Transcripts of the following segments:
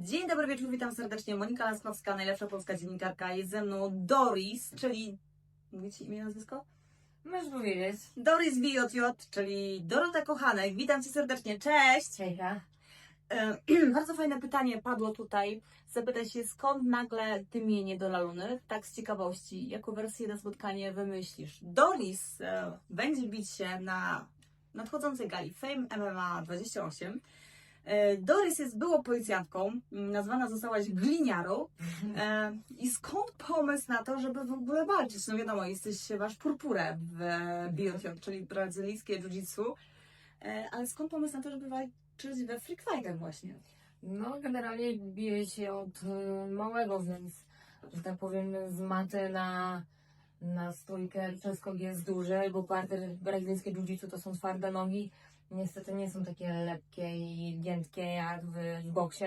Dzień dobry wieczór, witam serdecznie. Monika Laskowska, najlepsza polska dziennikarka. Jest ze mną Doris, czyli... Mówicie imię, nazwisko? Możesz powiedzieć. Doris VJJ, czyli Dorota Kochanek. Witam Cię serdecznie. Cześć! E, bardzo fajne pytanie padło tutaj. Zapytaj się, skąd nagle tymienie do Laluny? Tak z ciekawości, jaką wersję na spotkanie wymyślisz? Doris e, będzie bić się na nadchodzącej gali Fame MMA 28. E, Doris jest byłą policjantką, m, nazwana zostałaś gliniarą. E, I skąd pomysł na to, żeby w ogóle walczyć? No wiadomo, jesteś wasz purpurę w BJJ, czyli brazylijskie jiu-jitsu. E, ale skąd pomysł na to, żeby walczyć we freak fightach właśnie? No, generalnie biję się od małego, więc, że tak powiem, z maty na, na stójkę przeskok jest duży, bo parter brazylijskie jiu-jitsu to są twarde nogi. Niestety nie są takie lepkie i giętkie jak w, w boksie.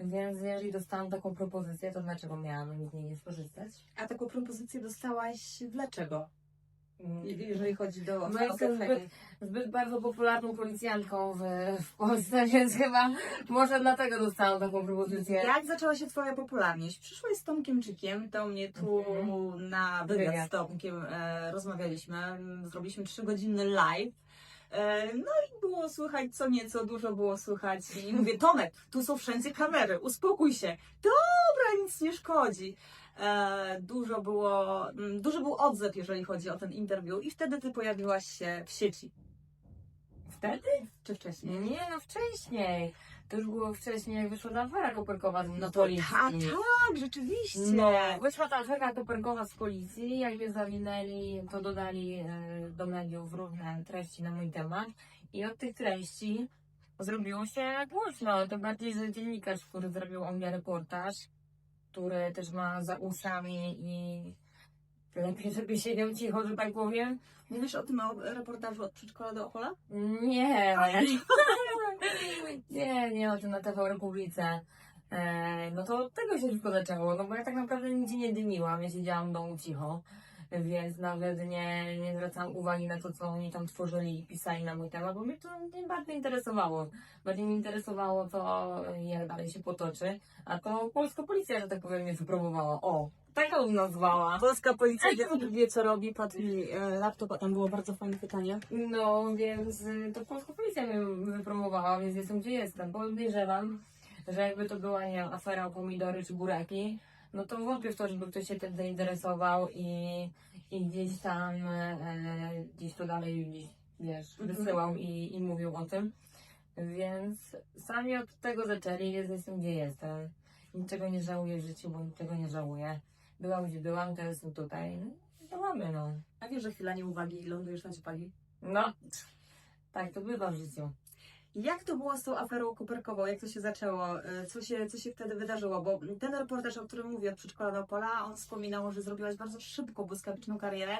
Więc jeżeli dostałam taką propozycję, to dlaczego miałabym z niej nie skorzystać? A taką propozycję dostałaś dlaczego? Mm. Je- Jeżeli chodzi do No jestem zbyt, zbyt bardzo popularną policjantką w, w Polsce, więc chyba może dlatego dostałam taką propozycję. Jak zaczęła się Twoja popularność? Przyszłaś z Tomkiem Czykiem, do mnie tu Mhm. na wywiad z. Tomkiem e, rozmawialiśmy, m, zrobiliśmy trzygodzinny live. E, no i było słychać co nieco, dużo było słychać i mówię, Tomek, tu są wszędzie kamery, uspokój się. Dobra, nic nie szkodzi. E, dużo było, m, duży był odzew, jeżeli chodzi o ten interwiu i wtedy Ty pojawiłaś się w sieci, Wtedy? czy wcześniej? Nie, no wcześniej. To już było wcześniej, jak wyszła ta afera koperkowa z No to policji. tak, tak, rzeczywiście. No, wyszła ta afera koperkowa z policji, jak mnie zawinęli, to dodali e, do mediów różne treści na mój temat i od tych treści zrobiło się głośno, tym bardziej, że dziennikarz, który zrobił o mnie reportaż, który też ma za uszami i lepiej, żeby siedział cicho, że tak powiem, Mówisz o tym reportażu od przedszkola do Opola? Nie, nie, nie o tym na TV Republice. E, no to od tego się wszystko zaczęło, no bo ja tak naprawdę nigdzie nie dymiłam, ja siedziałam w domu cicho, więc nawet nie, nie zwracałam uwagi na to, co oni tam tworzyli i pisali na mój temat, bo mnie to nie bardzo interesowało. Bardziej mnie interesowało to, jak dalej się potoczy, a to polska policja, że tak powiem, mnie wypróbowała. O, tak ją nazwała. Polska policja wie, wie co robi, padł mi e, laptop, a tam było bardzo fajne pytanie. No, więc y, to polska policja mnie wypromowała, więc jestem gdzie jestem. Podejrzewam, że jakby to była, nie wiem, afera o pomidory czy buraki, no to wątpię w to, żeby ktoś się tym zainteresował i, i gdzieś tam, e, gdzieś to dalej, gdzieś, wiesz, Mhm. wysyłał i, i mówił o tym. Więc sami od tego zaczęli, więc jestem gdzie jestem. Niczego nie żałuję w życiu, bo niczego nie żałuję. Byłam gdzie byłam, teraz jestem tutaj. No, działamy, no. A wiesz, że chwila nieuwagi i lądujesz na ciepagi? No, tak to bywa w życiu. Jak to było z tą aferą koperkową? Jak to się zaczęło? E, Co się, co się wtedy wydarzyło? Bo ten reportaż, o którym mówię, od przedszkola do Opola, on wspominał, że zrobiłaś bardzo szybką, błyskawiczną karierę,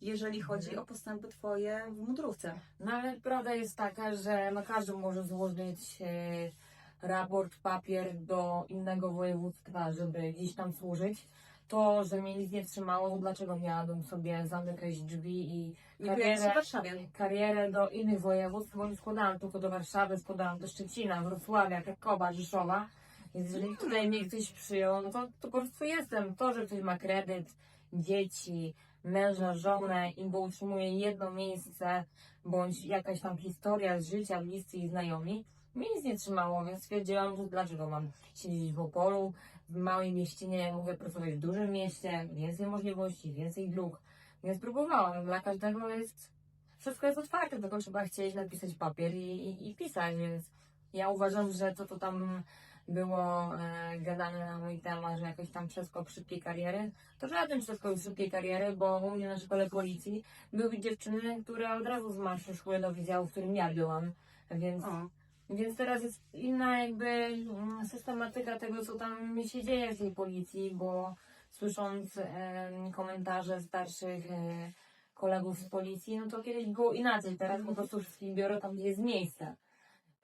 jeżeli chodzi o postępy Twoje w mundurówce. No ale prawda jest taka, że no każdy może złożyć e, raport, papier do innego województwa, żeby gdzieś tam służyć. To, że mnie nic nie trzymało, to dlaczego miałabym sobie zamykać drzwi i Nie się karierę, Warszawie. karierę do innych województw, bo nie składałam tylko do Warszawy, składałam do Szczecina, Wrocławia, Krakowa, Rzeszowa. Więc jeżeli tutaj mnie ktoś przyjął, no to, to po prostu jestem. To, że ktoś ma kredyt, dzieci, męża, żonę i bo utrzymuje jedno miejsce, bądź jakaś tam historia z życia, bliscy i znajomi, mnie nic nie trzymało, więc stwierdziłam, że dlaczego mam siedzieć w Opolu, w małej mieścinie, mogę pracować w dużym mieście, więcej możliwości, więcej dróg. Więc próbowałam. Dla każdego jest, wszystko jest otwarte, tylko trzeba chcieć napisać papier i, i, i pisać, więc ja uważam, że to, to tam było e, gadane na mój temat, że jakoś tam przeskok szybkiej kariery, to żaden przeskok szybkiej kariery, bo u mnie na szkole policji były dziewczyny, które od razu z marszu szły do wydziału, w którym ja byłam, więc, O. więc teraz jest inna jakby mm, systematyka tego, co tam się dzieje w tej policji, bo słysząc em, komentarze starszych e, kolegów z policji, no to kiedyś było inaczej, teraz po prostu wszystkich biorą tam, gdzie jest miejsce,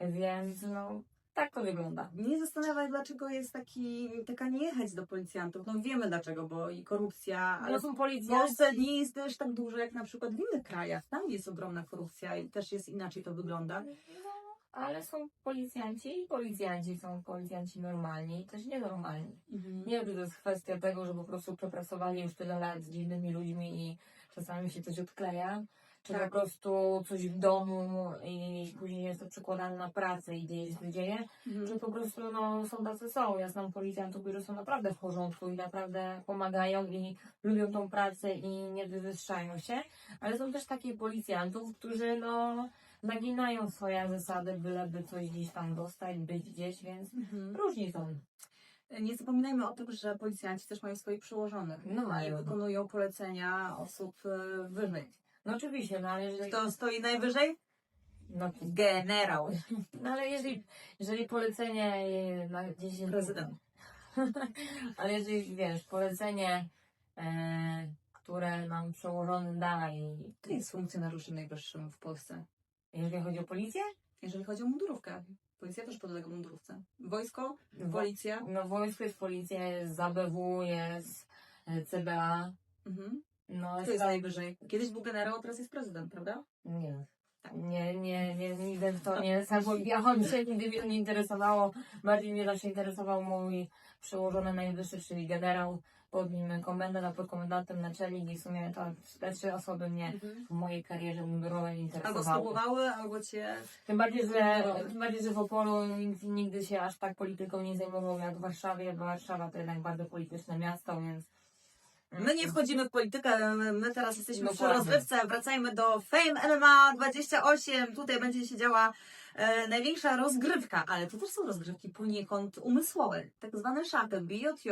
więc no tak to wygląda. Nie zastanawiaj, dlaczego jest taki, taka niechęć do policjantów. No wiemy dlaczego, bo i korupcja, ale Ale są w policjanci. Polsce nie jest też tak dużo jak na przykład w innych krajach. Tam jest ogromna korupcja i też jest inaczej to wygląda. No, ale są policjanci i policjanci są policjanci normalni i też nienormalni. Mhm. Nie wiem, czy to jest kwestia tego, że po prostu przepracowali już tyle lat z dziwnymi ludźmi i czasami się coś odkleja, czy Tak. po prostu coś w domu i później jest to przekładane na pracę i dzieje się, dzieje, Mhm. że po prostu no, są tacy są. Ja znam policjantów, którzy są naprawdę w porządku i naprawdę pomagają i lubią tą pracę i nie wywyższają się, ale są też takich policjantów, którzy no naginają swoje zasady, byleby coś gdzieś tam dostać, być gdzieś, więc Mhm. różni są. Nie zapominajmy o tym, że policjanci też mają swoich przełożonych. No i mają. wykonują polecenia osób e, wyżej. No oczywiście, no ale jeżeli... Kto stoi najwyżej? No, Generał. no ale jeżeli, jeżeli polecenie na gdzieś jest... Prezydent. ale jeżeli wiesz, polecenie, e, które nam przełożony da i Kto jest funkcjonariuszem najwyższym w Polsce? Jeżeli chodzi o policję, Jeżeli chodzi o mundurówkę. Policja też podlega mundurówce. Wojsko, Wo- policja. no wojsko jest policja, jest ZABW, jest e, CBA, Mhm. no Kto jest najwyżej? Kiedyś był generał, teraz jest prezydent, prawda? Nie wiem. Nie, nie, nie, nigdy w to nie zagłębiałam się, nigdy mnie nie interesowało. Bardziej mnie zawsze interesował mój przełożony najwyższy, czyli generał, pod nim komendant, a pod komendantem naczelnik i w sumie to te trzy osoby mnie w mojej karierze mundurowej Albo interesowały. spróbowały, albo cię... Tym bardziej, że, tym bardziej, że w Opolu nikt nigdy się aż tak polityką nie zajmował jak w Warszawie, bo Warszawa to jednak bardzo polityczne miasto, więc... My nie wchodzimy w politykę, my teraz jesteśmy przy Dokładnie. rozrywce. Wracajmy do Fame MMA 28. Tutaj będzie się działa e, największa rozgrywka, ale to też są rozgrywki poniekąd umysłowe, tak zwane szaty, BJJ.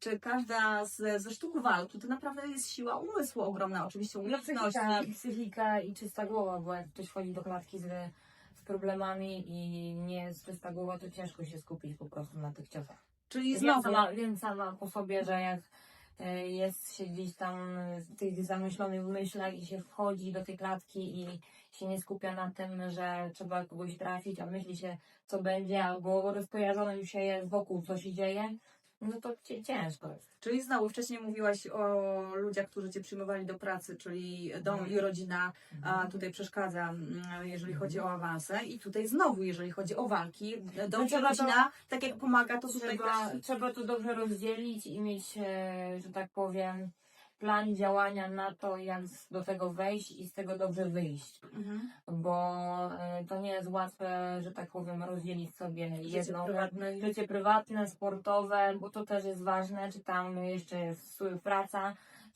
Czy każda z, ze sztuk walki to naprawdę jest siła umysłu ogromna, oczywiście No umiejętności. psychika, psychika i czysta głowa, bo jak ktoś wchodzi do klatki z, z problemami i nie jest czysta głowa, to ciężko się skupić po prostu na tych ciosach. Czyli Wiem znowu, sama, wiem sama po sobie, że jak e, jest się gdzieś tam w tych zamyślonych myślach i się wchodzi do tej klatki i się nie skupia na tym, że trzeba kogoś trafić, a myśli się co będzie, albo rozkojarzone już się jest wokół, co się dzieje, no to ciężko jest. czyli znowu wcześniej mówiłaś o ludziach, którzy cię przyjmowali do pracy, czyli dom i rodzina a tutaj przeszkadza, mm, jeżeli chodzi o awanse. I tutaj znowu, jeżeli chodzi o walki, dom No i trzeba to- rodzina, tak jak pomaga, to tutaj Trzeba, też... trzeba to dobrze rozdzielić i mieć, e, że tak powiem, plan działania na to, jak do tego wejść i z tego dobrze wyjść. Mhm. Bo e, to nie jest łatwe, że tak powiem, rozdzielić sobie Życie jedno prywatne. życie prywatne, sportowe, bo to też jest ważne, czy tam jeszcze jest praca.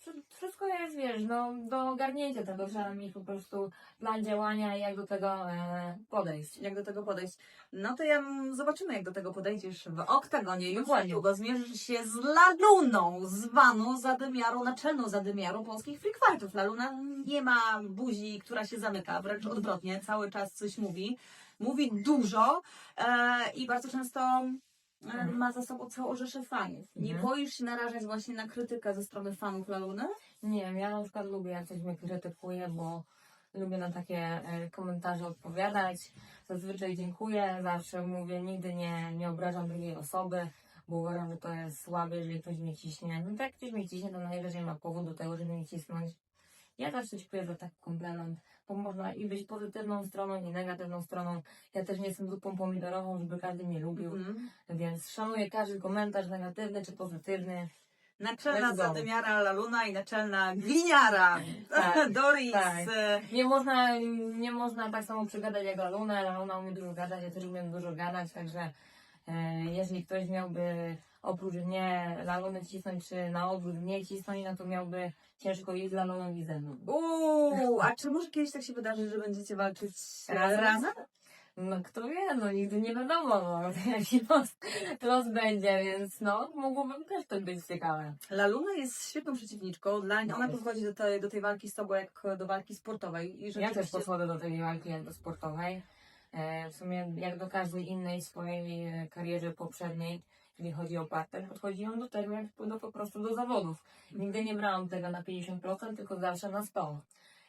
Wszy- Wszystko jest, wiesz, no, do ogarnięcia tego trzeba mieć po prostu plan działania i jak do tego e, podejść. Jak do tego podejść? No to ja mm, zobaczymy, jak do tego podejdziesz w oktagonie. Już Dokładnie. niedługo zmierzysz się z Laluną, zwaną zadymiarą, naczelną zadymiarą polskich free fightów. Laluna nie ma buzi, która się zamyka, wręcz odwrotnie, cały czas coś mówi. Mówi dużo e, i bardzo często Mhm. Ma za sobą całą rzeszę fanów. Nie Mhm. boisz się narażać właśnie na krytykę ze strony fanów Laluny? Nie wiem, ja na przykład lubię, jak ktoś mnie krytykuje, bo lubię na takie e, komentarze odpowiadać. Zazwyczaj dziękuję, zawsze mówię, nigdy nie, nie obrażam drugiej osoby, bo uważam, że to jest słabe, jeżeli ktoś mnie ciśnie. No tak, jak ktoś mnie ciśnie, to najwyżej ma powód do tego, żeby mnie cisnąć. Ja zawsze dziękuję za taki komplement, bo można i być pozytywną stroną, i negatywną stroną. Ja też nie jestem zupą pomidorową, żeby każdy mnie lubił, Mhm. więc szanuję każdy komentarz, negatywny czy pozytywny. Naczelna zadymiara Laluna i naczelna gliniara Tak, Doris. tak. e, Nie można, nie można tak samo przygadać jak Laluna. Laluna umie dużo gadać, ja też umiem dużo gadać, także e, jeżeli ktoś miałby oprócz mnie Laluny cisnąć, czy na odwrót mnie cisnąć, no to miałby ciężko i ze mną. Uuu, a czy może kiedyś tak się wydarzy, że będziecie walczyć Razem? razem? No kto wie, no nigdy nie wiadomo, no, jaki los, los będzie, więc no, mogłoby też to być ciekawe. Laluna jest świetną przeciwniczką. Dla, ona podchodzi do tej, do tej walki z tobą jak do walki sportowej. I Ja też podchodzę do tej walki jak do sportowej. E, w sumie jak do każdej innej swojej e, karierze poprzedniej, jeżeli chodzi o parter, podchodziłam do tego jak do, po prostu do zawodów. Nigdy nie brałam tego na 50%, tylko zawsze na 100%.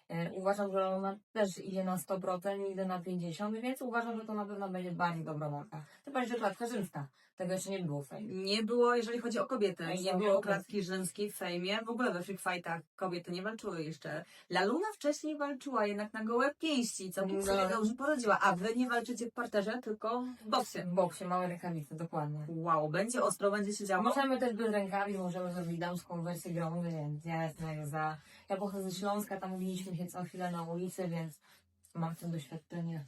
E, Uważam, że ona też idzie na 100%, idzie na 50%, więc uważam, że to na pewno będzie bardzo dobra walka. To będzie klatka rzymska. Tego jeszcze nie było w fejmie. Nie było, jeżeli chodzi o kobiety. Nie Nie było klatki rzymskiej w fejmie. W ogóle we free fightach kobiety nie walczyły jeszcze. Laluna wcześniej walczyła jednak na gołe pięści, co No. sobie dobrze poradziła. A wy nie walczycie w parterze, tylko w boksie. W boksie, małe rękawice, dokładnie. Wow, będzie ostro, będzie się działo. Możemy też bez rękawi, możemy zrobić damską wersję gromy, więc ja jestem za... Ja pochodzę ze Śląska, tam widzieliśmy się co chwilę na ulicy, więc mam w tym doświadczenie.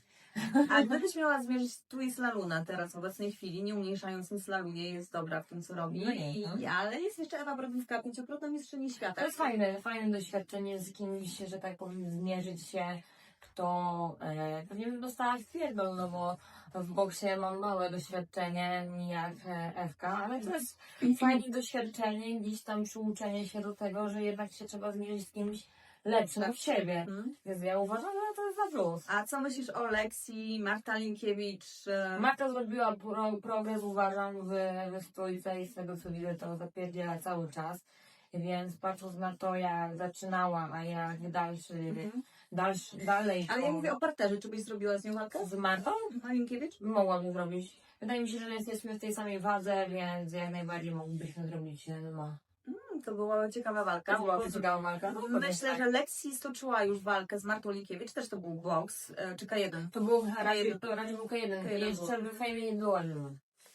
A gdybyś miała zmierzyć tu jest Laluna teraz w obecnej chwili, nie umniejszając nic Lalunie, jest dobra w tym, co robi. No nie, I, no. ale jest jeszcze Ewa Brodówka, pięciokrotna mistrzyni świata. To jest fajne, fajne doświadczenie z kimś, że tak powiem, zmierzyć się, kto e, pewnie bym dostała wpierdol, no bo w boksie mam małe doświadczenie, nie jak e, Ewka, ale to jest fajne doświadczenie, gdzieś tam przyuczenie się do tego, że jednak się trzeba zmierzyć z kimś lepszym od siebie. Mhm. Więc ja uważam, że to jest za plus. A co myślisz o Leksji, Marta Linkiewicz? e, Marta zrobiła pro, progres, uważam, w, w stójce i z tego co widzę, to zapierdziela cały czas. Więc patrząc na to, jak zaczynała, a jak dalszy, Mhm. Dalszy dalej. Ale ja mówię o parterze, czy byś zrobiła z nią walkę? Z Martą? Malinkiewicz? Mogłabym zrobić. Wydaje mi się, że jesteśmy w tej samej wadze, więc jak najbardziej moglibyśmy zrobić MMA. Mm, To była ciekawa walka. To była ciekawa walka. No, Myślę, tak. że Lexi stoczyła już walkę z Martą Linkiewicz, też to był boks, e, czy K1. To był K1. raczej, to raczej był K1. K1 Jeszcze był. w fejmie nie było.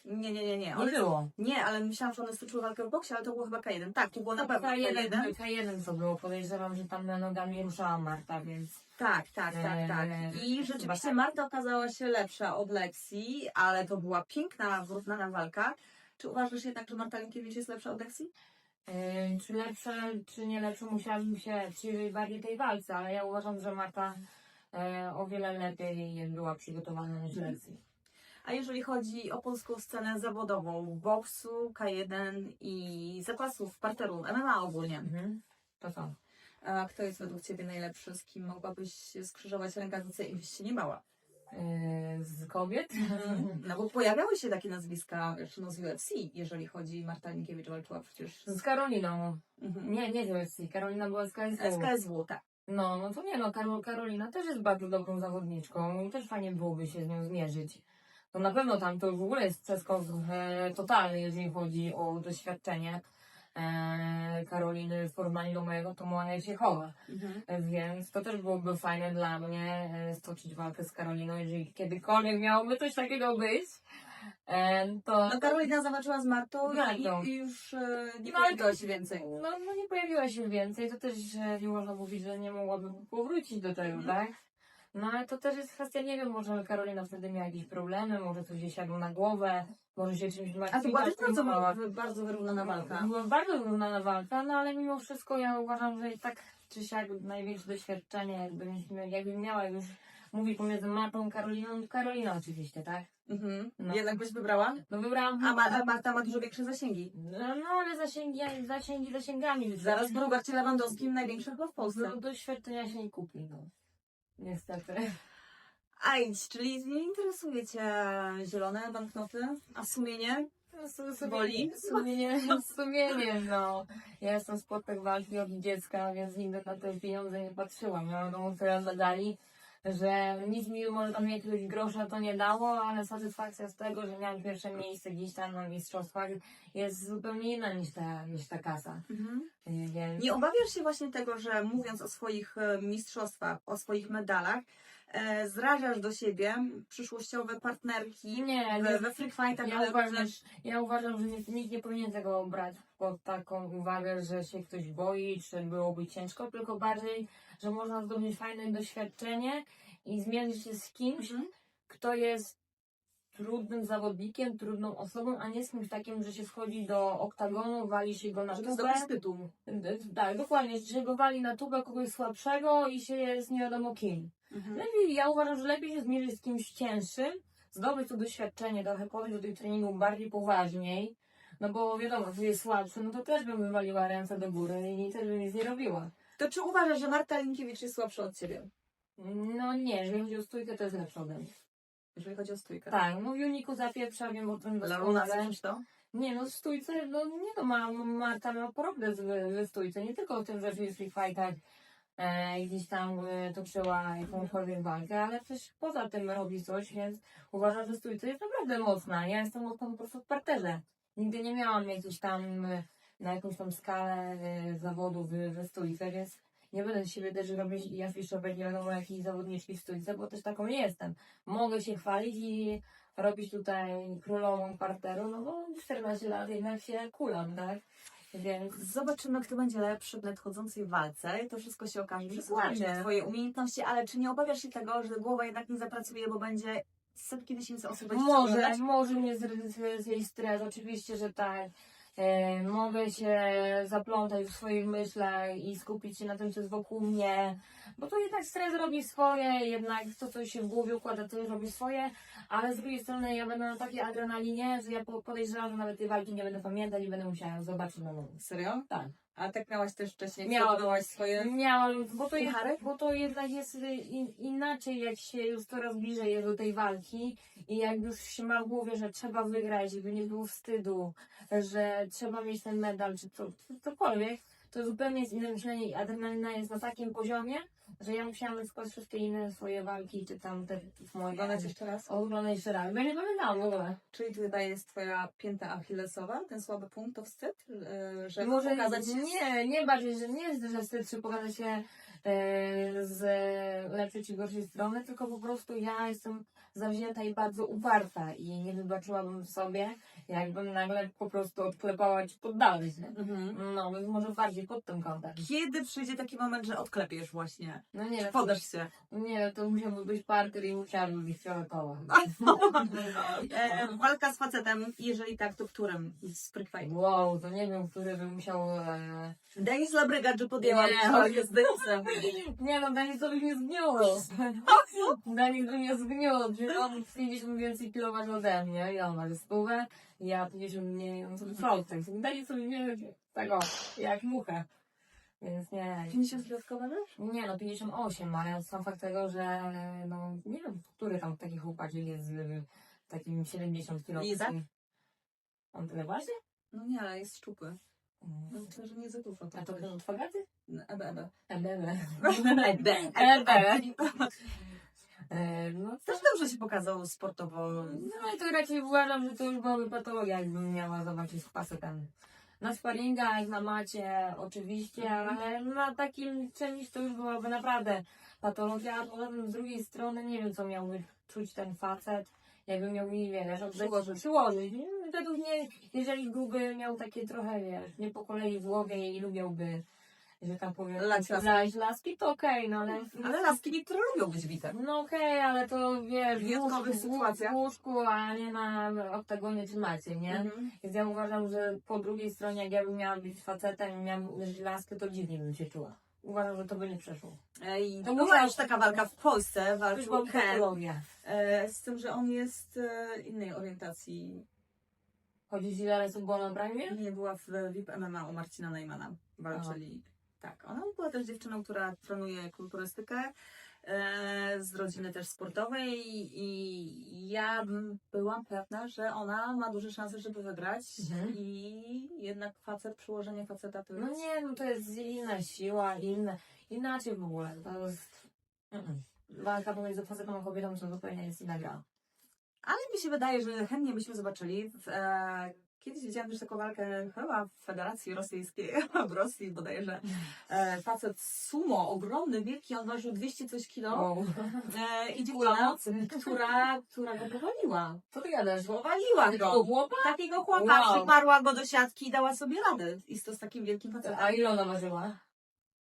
Nie Nie, nie, nie, nie. One, było. nie, ale myślałam, że one stoczyły walkę w boksie, ale to było chyba K1. Tak, to było na pewno K1, K1. K1 to było. Podejrzewam, że tam nogami ruszała Marta, więc Tak, tak, tak, tak. Eee, I rzeczywiście. Marta okazała się lepsza od Lexi, ale to była piękna, wyrównana walka. Czy uważasz jednak, że Marta Linkiewicz jest lepsza od Lexi? Yy, czy lepsze, czy nie lepsze, musiałabym się przyjrzeć bardziej tej walce, ale ja uważam, że Marta e, o wiele lepiej była przygotowana niż Lexi. A jeżeli chodzi o polską scenę zawodową, boksu, K1 i zakłasów, parteru, MMA ogólnie, Mhm. To co? a kto jest według Ciebie najlepszy, z kim mogłabyś skrzyżować rękawice i byś się nie bała? Yy, z kobiet? No bo pojawiały się takie nazwiska no z UFC, jeżeli chodzi, Marta Linkiewicz walczyła przecież z Z Karoliną. mhm. Nie, nie z UFC. Karolina była z KSW. SKSW, tak. No, no to nie no, Karol, Karolina też jest bardzo dobrą zawodniczką też fajnie byłoby się z nią zmierzyć. To na pewno tam to w ogóle jest przeskok e, totalny, jeżeli chodzi o doświadczenie e, Karoliny w porównaniu do mojego, to moja się chowa. Mhm. Więc to też byłoby fajne dla mnie e, stoczyć walkę z Karoliną, jeżeli kiedykolwiek miałoby coś takiego być. E, to No Karolina zawalczyła z Martą i, i już e, nie No, ale pojawiła się więcej. No, no nie pojawiła się więcej, to też e, nie można mówić, że nie mogłaby powrócić do tego, tak? No ale to też jest kwestia, nie wiem, może Karolina wtedy miała jakieś problemy, może coś jej siadło na głowę, może się czymś A to była też martwiła. bardzo, bardzo wyrównana walka. Była bardzo wyrównana walka, no ale mimo wszystko ja uważam, że i tak czy siak największe doświadczenie, jakby, mieliśmy- jakbym miała już mówić pomiędzy Martą Karoliną, to Karolina oczywiście, tak? Mhm. No. Jednak byś wybrała? No wybrałam... A, Ma, a Marta ma dużo większe zasięgi. No, no ale zasięgi, zasięgi zasięgami. Zaraz po Robercie Lewandowskim największy chyba w Polsce. No, doświadczenia się nie kupi, no. Niestety. A idź, czyli nie interesuje Cię zielone banknoty, a sumienie? No, su- sumienie- Boli? Sumienie, sumienie, no. Ja jestem spłotek walki od dziecka, więc nigdy na te pieniądze nie patrzyłam. Ja domu tyle medali, że nic mi może tam jakiegoś grosza to nie dało, ale satysfakcja z tego, że miałam pierwsze miejsce gdzieś tam na mistrzostwach jest zupełnie inna niż ta, niż ta kasa. Więc... Nie obawiasz się właśnie tego, że mówiąc o swoich e, mistrzostwach, o swoich medalach, e, zrażasz do siebie przyszłościowe partnerki Nie, we, nie, we free fightach, Ja ale uważam, również ja uważam, że nikt, nikt nie powinien tego brać pod taką uwagę, że się ktoś boi, czy byłoby ciężko, tylko bardziej, że można zdobyć fajne doświadczenie i zmierzyć się z kimś, Mhm. kto jest trudnym zawodnikiem, trudną osobą, a nie z kimś takim, że się wchodzi do oktagonu, wali się go na żeby tubę. zdobyć tytuł. Tak, dokładnie, że się go wali na tubę kogoś słabszego i się jest nie wiadomo kim. Mhm. Lepiej, ja uważam, że lepiej się zmierzyć z kimś cięższym, zdobyć to doświadczenie, trochę podejść do tych treningów bardziej poważniej, no bo wiadomo, że jest słabszy, no to też bym wywaliła ręce do góry i też bym nic nie robiła. To czy uważasz, że Marta Linkiewicz jest słabsza od Ciebie? No nie, jeżeli chodzi o stójkę, to jest lepsza ode mnie. Jeżeli chodzi o stójkę. Tak, no w uniku zapieprza, wiem o tym Laruna, słyszysz to? Nie, no w stójce, no nie no, ma, Marta miała problem z, ze stójce, nie tylko w tym, że w free fightach e, gdzieś tam e, toczyła jakąkolwiek walkę, ale też poza tym robi coś, więc uważam, że stójce jest naprawdę mocna. Ja jestem mocna po prostu w parterze. Nigdy nie miałam jakiejś tam e, na jakąś tam skalę e, zawodów e, we stójce, więc nie będę z siebie też robić i afiszować nie wiadomo jakiej zawodniczki w stójce, bo też taką nie jestem. Mogę się chwalić i robić tutaj królową parteru, no bo 14 lat jednak się kulam, tak? Więc Zobaczymy, kto będzie lepszy w nadchodzącej walce. I to wszystko się okaże. zobaczy Twoje umiejętności, ale czy nie obawiasz się tego, że głowa jednak nie zapracuje, bo będzie setki tysięcy osób będzie Może, oglądać? może mnie zreducuje stres, oczywiście, że tak. E, mogę się zaplątać w swoich myślach i skupić się na tym, co jest wokół mnie, bo to jednak stres robi swoje, jednak to, co się w głowie układa, to robi swoje, ale z drugiej strony ja będę na takiej adrenalinie, że ja po- podejrzewam, że nawet tej walki nie będę pamiętać i będę musiała zobaczyć na nowo. Serio? Tak. A tak miałaś też wcześniej? Miałam. Miałaś swoje... Miałam, bo to, Puchary? bo to jednak jest y, in, inaczej, jak się już coraz bliżej jest do tej walki i jak już się ma w głowie, że trzeba wygrać, żeby nie było wstydu, że trzeba mieć ten medal, czy co, cokolwiek, to zupełnie jest inne myślenie i adrenalina jest na takim poziomie, że ja musiałam przykład wszystkie inne swoje walki, czy tam te moje Oglądać jeszcze raz? oglądać jeszcze raz. Nie pamiętałam w ogóle. Czyli tutaj jest twoja pięta achillesowa, ten słaby punkt, to wstyd? Yy, Że Może pokazać... nie, nie bardziej, że nie jest, że wstyd, czy pokazać się e, z lepszej czy gorszej strony, tylko po prostu ja jestem zawzięta i bardzo uparta i nie wybaczyłabym sobie, jakbym nagle po prostu odklepała czy poddała się. Mhm. No, więc może bardziej pod tym kątem. Kiedy przyjdzie taki moment, że odklepiesz właśnie? No nie, Czy podasz się? nie, to musiałby być parter i musiałby być fioletowa. E, walka z facetem, jeżeli tak, to którym z Freak Fight? Wow, to nie wiem, który by musiał... E... Denis Labryga, czy podjęła Nie. z Denisem? Nie no, Denis to by mnie zgniło. Denis by mnie zgniło. On 50 więcej kilowatt ode mnie. Ja mam stówę, ja 50 mniej, on sobie procent. Denis sobie mnie tego, jak muchę. Więc nie. 50 dodatkowe też? Nie no, 58, ale sam fakt tego, że no nie wiem, który tam taki chłopaczek jest z takim 70 kg. Lizak? On tyle waży? No nie, ale jest szczupły. No myślę, że nie za dużo. A to ten twagaty? Ebe, ebe. Ebele. Ebe. Ebele. E, No Też dobrze się pokazał sportowo. No i to raczej uważam, że to już byłaby patologia, jakbym miała zobaczyć z facetem. Na sparingach, na macie oczywiście, ale na takim czymś to już byłaby naprawdę patologia, a poza tym z drugiej strony nie wiem co miałby czuć ten facet, jakby miał mi, wiesz, Przyłożyć. przyłożyć. Według mnie, jeżeli byłby miał takie trochę, wiesz, nie po kolei w głowie i lubiałby, że tak powiem, Lać laski. lać laski, to okej, no ale... Ale laski niektóre lubią być bite. No okej, ale to wiesz, W wyjątkowych łóżku, sytuacjach. w łóżku, a nie na oktagonie czy macie, nie? Mhm. Więc ja uważam, że po drugiej stronie, jak ja bym miała być facetem i miałam leżeć laskę, to dziwnie bym się czuła. Uważam, że to by nie przeszło. Ej, To była już taka walka w Polsce, To już walczył Ken, patologia. e, z tym, że on jest e, innej orientacji. Chodzi ci zaraz o Bona Bramie? Nie była w VIP MMA u Marcina Neymana. Walczyli. Tak, ona była też dziewczyną, która trenuje kulturystykę e, z rodziny też sportowej i ja byłam pewna, że ona ma duże szanse, żeby wygrać Mhm. i jednak facet, przyłożenie faceta to No jest... nie, no to jest inna siła, inne, inaczej w ogóle. To jest... Mm-mm. Walka pomiędzy facetem a kobietą to zupełnie jest inna gra. Ale mi się wydaje, że chętnie byśmy zobaczyli. W, e, kiedyś widziałam też taką walkę chyba w Federacji Rosyjskiej, w Rosji bodajże. E, facet sumo, ogromny, wielki, on ważył 200 coś kilo. Wow. E, I dziewczyna, która, która go powaliła. Co ty gadasz? Powaliła go. chłopa? Takiego chłopa, Wow. przyparła go do siatki i dała sobie radę. I to z takim wielkim facetem. A ile ona ważyła?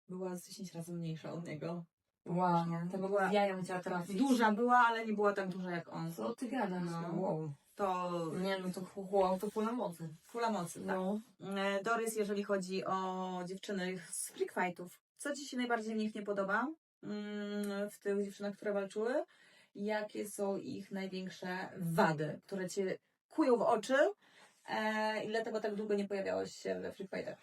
Była z 10 razy mniejsza od niego. Wow, to była- była jaja chciała trafić. Duża była, ale nie była tak duża jak on. Co ty gadasz? No. Wow. To Nie no, to chłopak to pula mocy. fula mocy, tak. No. E, Dorys, jeżeli chodzi o dziewczyny z freak fightów, co Ci się najbardziej w nich nie podoba? Mm, W tych dziewczynach, które walczyły? Jakie są ich największe wady, które Cię kują w oczy? E, I dlatego tak długo nie pojawiałeś się we freak fightach?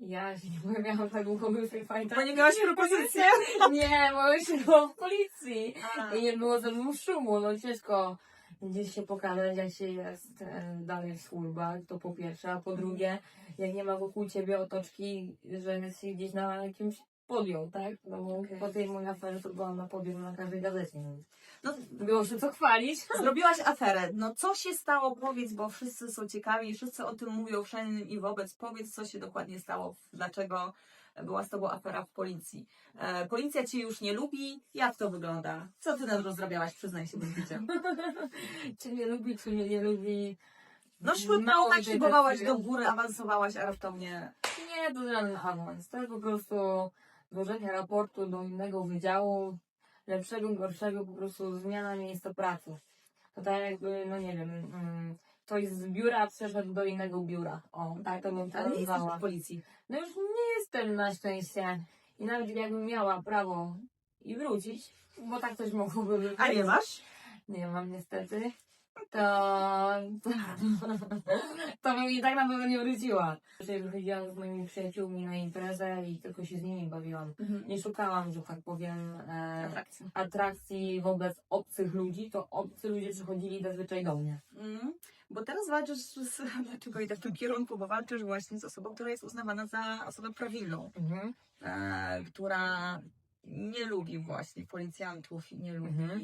Ja się nie pojawiałam tak długo w Free. Bo nie miałaś propozycji? Nie, bo już było w policji. A, I nie było ze mną szumu, no ciężko gdzieś się pokazać, jak się jest e, dalej w służbach, to po pierwsze, a po drugie, jak nie ma wokół ciebie otoczki, że jesteś gdzieś na jakimś podjął, tak? No bo Okej. po tej mojej aferze to byłam na podium na każdej gazecie, więc No, było się co chwalić. Zrobiłaś aferę. No co się stało? Powiedz, bo wszyscy są ciekawi, wszyscy o tym mówią wszędzie i wobec. Powiedz, co się dokładnie stało, dlaczego była z tobą afera w policji. E, policja cię już nie lubi. Jak to wygląda? Co ty nam rozrabiałaś? Przyznaj się bez bicia. czy mnie lubi, czy mnie nie lubi. No Mało tak szybowałaś do góry, awansowałaś, a raptownie... Nie, to żaden awans. To jest po prostu złożenie raportu do innego wydziału, lepszego, gorszego, po prostu zmiana miejsca pracy. To tak jakby, no nie wiem, mm, ktoś z biura przeszedł do innego biura. O, tak to bym Ale jesteś nazwała. w policji. No już nie jestem na szczęście. I nawet jakbym miała prawo i wrócić, bo tak coś mogłoby być. A nie masz? Nie mam niestety. To, to bym i tak na pewno nie wróciła. Dzisiaj wychodziłam z moimi przyjaciółmi na imprezę i tylko się z nimi bawiłam. Nie szukałam, że tak powiem, e, Atrakcja. atrakcji wobec obcych ludzi, to obcy ludzie przychodzili zazwyczaj do mnie. Mm. Bo teraz walczysz z... Dlaczego idę w tym kierunku? Bo walczysz właśnie z osobą, która jest uznawana za osobę prawilną. Mhm. e, która nie lubi właśnie policjantów i nie lubi. Mhm.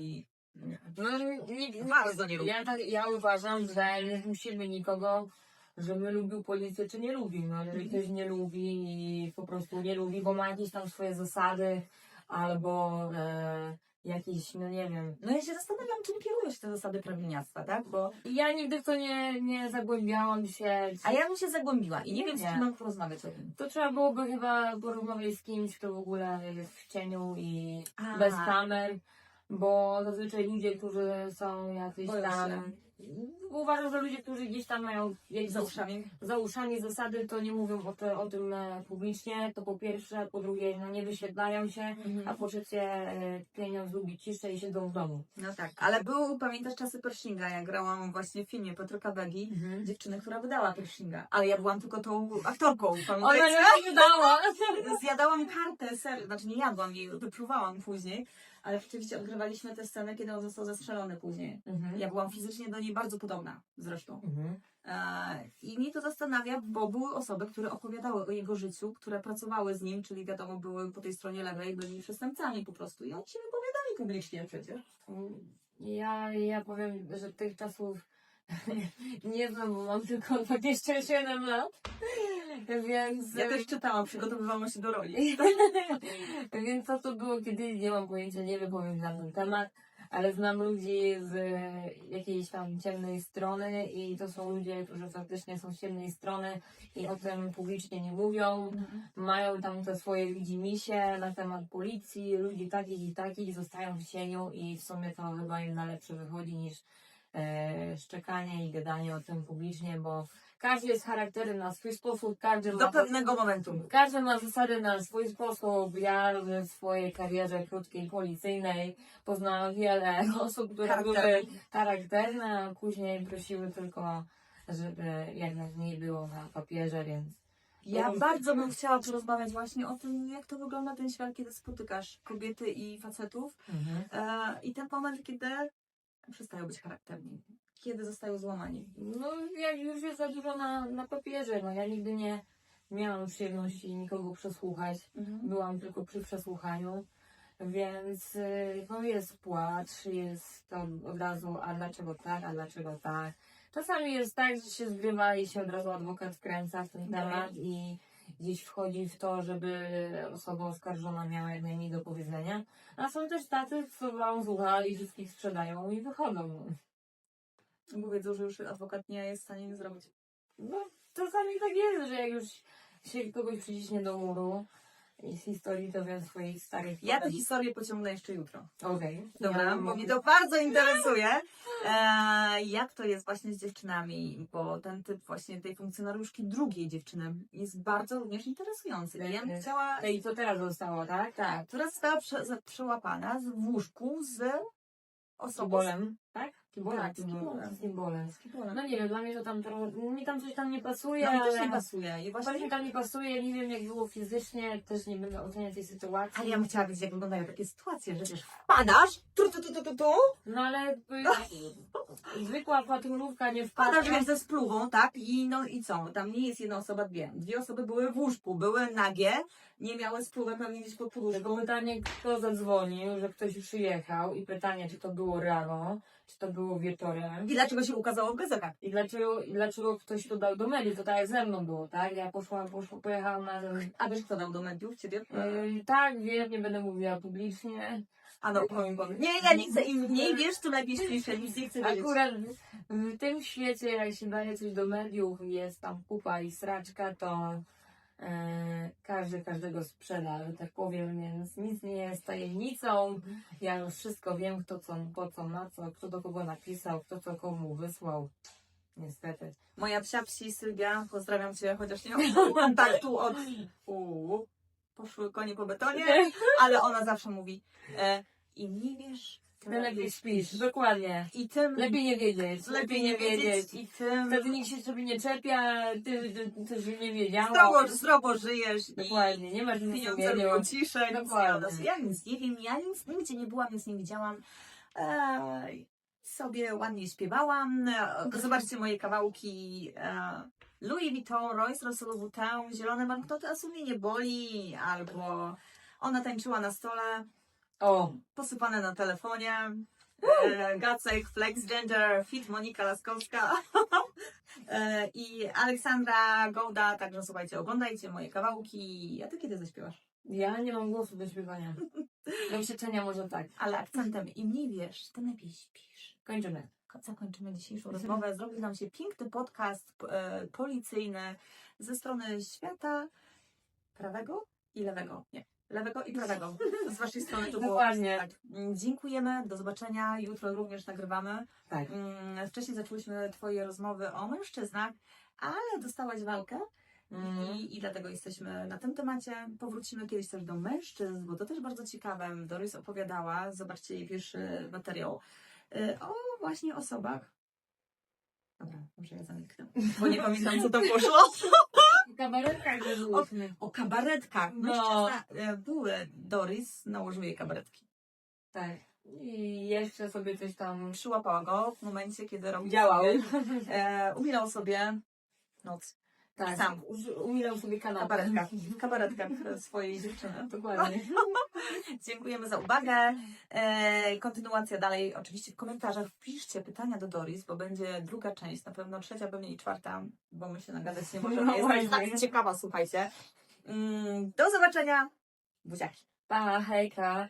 No, nie, nie, Bardzo nie lubi. ja, tak, ja uważam, że nie zmusimy nikogo, żeby lubił policję, czy nie lubi. No, jeżeli Mhm. ktoś nie lubi i po prostu nie lubi, bo ma jakieś tam swoje zasady, albo e, jakieś, no nie wiem. No ja się zastanawiam, czym kierują się te zasady prawilniactwa, tak? Bo... Ja nigdy w to nie, nie zagłębiałam się. A ja bym się zagłębiła i nie wiem, z Nie. kim mam porozmawiać o tym. To trzeba byłoby chyba porozmawiać z kimś, kto w ogóle jest w cieniu i A. bez kamer, bo zazwyczaj ludzie, którzy są jacyś Boją tam. się. Uważam, że ludzie, którzy gdzieś tam mają jakieś Za uszami. za uszami zasady, to nie mówią o, te, o tym e, publicznie, to po pierwsze, po drugie, no nie wyświetlają się, a po trzecie, e, pieniądz lubi ciszę i siedzą w domu. No tak, ale był, pamiętasz czasy Pershinga, ja grałam właśnie w filmie Patryka Begi, dziewczyny, która wydała Pershinga, ale ja byłam tylko tą aktorką, Ona pamiętacie? nie wydała! Zjadałam kartę, ser, znaczy nie jadłam jej, wypluwałam później, ale rzeczywiście odgrywaliśmy tę scenę, kiedy on został zastrzelony później. Mhm. Ja byłam fizycznie do niej bardzo podobna zresztą. Mhm. E, I mnie to zastanawia, bo były osoby, które opowiadały o jego życiu, które pracowały z nim, czyli wiadomo, były po tej stronie lewej, byli przestępcami po prostu. I oni się wypowiadali publicznie przecież. Ja, ja powiem, że tych czasów nie znam, bo mam tylko 27 lat, więc... Ja też czytałam, przygotowywałam się do roli. Więc co to było kiedyś, nie mam pojęcia, nie wypowiem na ten temat, ale znam ludzi z e, jakiejś tam ciemnej strony i to są ludzie, którzy faktycznie są z ciemnej strony i o tym publicznie nie mówią. Mają tam te swoje widzimisię na temat policji, ludzi takich i takich, zostają w cieniu i w sumie to chyba im na lepsze wychodzi niż szczekanie i gadanie o tym publicznie, bo każdy jest charakterem na swój sposób, każdy Do ma pewnego momentu. każdy ma zasady na swój sposób. Ja w swojej karierze krótkiej policyjnej poznałam wiele osób, które były Charakterne. a później prosiły tylko, żeby jak najmniej było na papierze, więc Ja bardzo bym chciała porozmawiać właśnie o tym, jak to wygląda ten świat, kiedy spotykasz kobiety i facetów. E, I ten moment, kiedy przestają być charakterni. Kiedy zostają złamani. No jak już jest za dużo na, na papierze, no ja nigdy nie miałam przyjemności nikogo przesłuchać. byłam tylko przy przesłuchaniu, więc y, no jest płacz, jest to od razu, a dlaczego tak, a dlaczego tak. Czasami jest tak, że się zgrywa i się od razu adwokat wkręca w ten temat i gdzieś wchodzi w to, żeby osoba oskarżona miała jak najmniej do powiedzenia. A są też tacy, co wam słucha i wszystkich sprzedają i wychodzą. Bo wiedzą, że już adwokat nie jest w stanie nic zrobić. No, czasami tak jest, że jak już się kogoś przyciśnie do muru z historii to wiem swoich starych Ja tę historię pociągnę jeszcze jutro. Okej. Dobra, Ja bo mnie to bardzo interesuje. E, jak to jest właśnie z dziewczynami, bo ten typ właśnie tej funkcjonariuszki drugiej dziewczyny jest bardzo również interesujący. I ja bym Tak, chciała, To i co teraz zostało, tak? tak, która została prze, za- przełapana z, w łóżku z osobą, Sobolem, tak? Kibolem, Tak. No nie wiem, dla mnie to tam trochę, mi tam coś tam nie pasuje, No mi też ale nie pasuje. I właśnie właśnie tam nie pasuje, nie wiem jak było fizycznie, też nie będę oceniać tej sytuacji. A ja bym chciała wiedzieć, jak wyglądają takie sytuacje, że wiesz, wpadasz, tu, tu, tu, tu, tu, tu, No ale jakby zwykła patrolówka nie wpadasz wpada. wiesz, ze spluwą, tak? I no i co? Tam nie jest jedna osoba, dwie. Dwie osoby były w łóżku, były nagie, nie miały spluwę pewnie gdzieś pod Tylko poduszką. pytanie, kto zadzwonił, że ktoś przyjechał i pytanie, czy to było rano, czy to było wieczorem. I dlaczego się ukazało w gazetach? I dlaczego, i dlaczego ktoś to dał do mediów, to tak jak ze mną było, tak? Ja poszłam, poszłam pojechałam na... A wiesz, kto dał do mediów ciebie? Yy, tak, wiem, nie będę mówiła publicznie. A no, powiem, powiem. Nie, ja nie chcę. Im mniej wiesz, to lepiej śpiszę. Nic nie chcę wiedzieć. Akurat w, tym świecie, jak się daje coś do mediów, jest tam pupa i sraczka, to każdy każdego sprzeda, że tak powiem, więc nic nie jest tajemnicą. Ja już wszystko wiem, kto co, po co, na co, kto do kogo napisał, kto co komu wysłał. Niestety. Moja psia psi Sylwia, pozdrawiam cię, chociaż nie mam kontaktu od u, poszły konie po betonie, ale ona zawsze mówi e, im nie wiesz, lepiej śpisz, dokładnie. i tym Lepiej nie wiedzieć, lepiej nie wiedzieć i tym Wtedy nikt się sobie nie czepia, ty, ty też nie wiedziała. zdrowo, zdrowo żyjesz i Dokładnie, nie masz nic pieniądze było ciszę, nic nie Dokładnie. Ja nic nie wiem, ja nic, nigdzie nie byłam, nic nie widziałam. Sobie ładnie śpiewałam. E, Zobaczcie moje kawałki. E, Louis Vuitton, Royce Russell Vuitton, zielone banknoty, a sumienie boli. Albo ona tańczyła na stole, O, posypane na telefonie. E, Gacek, Flex Gender, Fit Monika Laskowska e, i Aleksandra Gołda. Także słuchajcie, oglądajcie moje kawałki. A ty kiedy zaśpiewasz? ja nie mam głosu do śpiewania. Do krzyczenia może tak. Ale akcentem im mniej wiesz, tym lepiej śpisz. Kończymy. Zakończymy dzisiejszą rozmowę. Zrobił nam się piękny podcast e, policyjny ze strony świata prawego i lewego. Nie, lewego i prawego. Z waszej strony to było. Dokładnie. Tak. Mm, Dziękujemy, do zobaczenia. Jutro również nagrywamy. Tak. Mm, Wcześniej zaczęłyśmy Twoje rozmowy o mężczyznach, ale dostałaś walkę. Mhm. I, I dlatego jesteśmy na tym temacie. Powrócimy kiedyś też do mężczyzn, bo to też bardzo ciekawe. Doris opowiadała, zobaczcie jej pierwszy materiał, y, o właśnie osobach. Dobra, może ja zamknę, bo nie pamiętam co to poszło. Kabaretkach byliśmy. O kabaretkach. No. Y, były Doris, nałożył jej kabaretki. Tak. I jeszcze sobie coś tam Przyłapała go w momencie, kiedy robił działał. e, umilał sobie noc. Tak. Sam. Umilał sobie kanapę. Kabaretka. Kabaretka swojej dziewczyny. Dokładnie. Dziękujemy za uwagę. E, kontynuacja dalej, oczywiście w komentarzach wpiszcie pytania do Doris, bo będzie druga część, na pewno trzecia, pewnie i czwarta, bo my się nagadać nie możemy. No Jest tak ciekawa, słuchajcie. Mm, do zobaczenia. Buziaki. Pa, hejka.